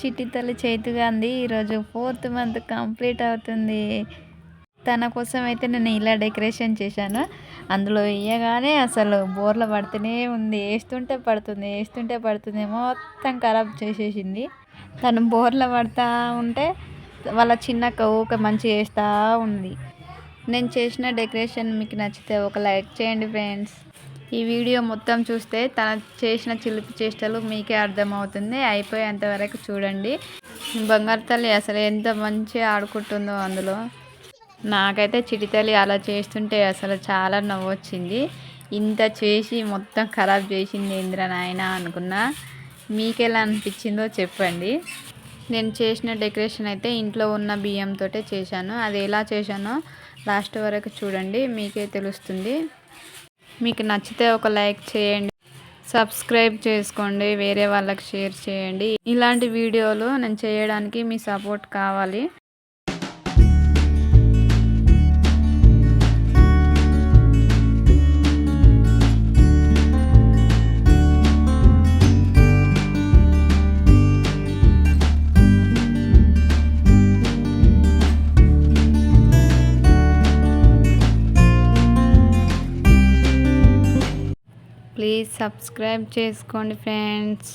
చిట్టి తల్లి చేతిగాంది ఈరోజు ఫోర్త్ మంత్ కంప్లీట్ అవుతుంది. తన కోసం అయితే నేను ఇలా డెకరేషన్ చేశాను. అందులో వేయగానే అసలు బోర్ల పడుతూనే ఉంది. వేస్తుంటే పడుతుంది వేస్తుంటే పడుతుంది మొత్తం ఖరాబ్ చేసేసింది. తను బోర్ల పడతా ఉంటే వాళ్ళ చిన్నక్క ఊక మంచి వేస్తూ ఉంది. నేను చేసిన డెకరేషన్ మీకు నచ్చితే ఒక లైక్ చేయండి ఫ్రెండ్స్. ఈ వీడియో మొత్తం చూస్తే తన చేసిన చిలిపి చేష్టలు మీకే అర్థమవుతుంది. అయిపోయేంత వరకు చూడండి. బంగారు తల్లి అసలు ఎంత మంచిగా ఆడుకుంటుందో అందులో. నాకైతే చిటితల్లి అలా చేస్తుంటే అసలు చాలా నవ్వు వచ్చింది ఇంత చేసి మొత్తం ఖరాబ్ చేసింది ఇంద్ర నాయన అనుకున్నా. మీకెలా అనిపించిందో చెప్పండి. నేను చేసిన డెకరేషన్ అయితే ఇంట్లో ఉన్న బియ్యంతో చేశాను. అది ఎలా చేశానో లాస్ట్ వరకు చూడండి. మీకే తెలుస్తుంది. మీకు నచ్చితే ఒక లైక్ చేయండి సబ్స్క్రైబ్ చేసుకోండి వేరే వాళ్ళకి షేర్ చేయండి. ఇలాంటి వీడియోలు నేను చేయడానికి మీ సపోర్ట్ కావాలి. ప్లీజ్ సబ్స్క్రైబ్ చేసుకోండి ఫ్రెండ్స్.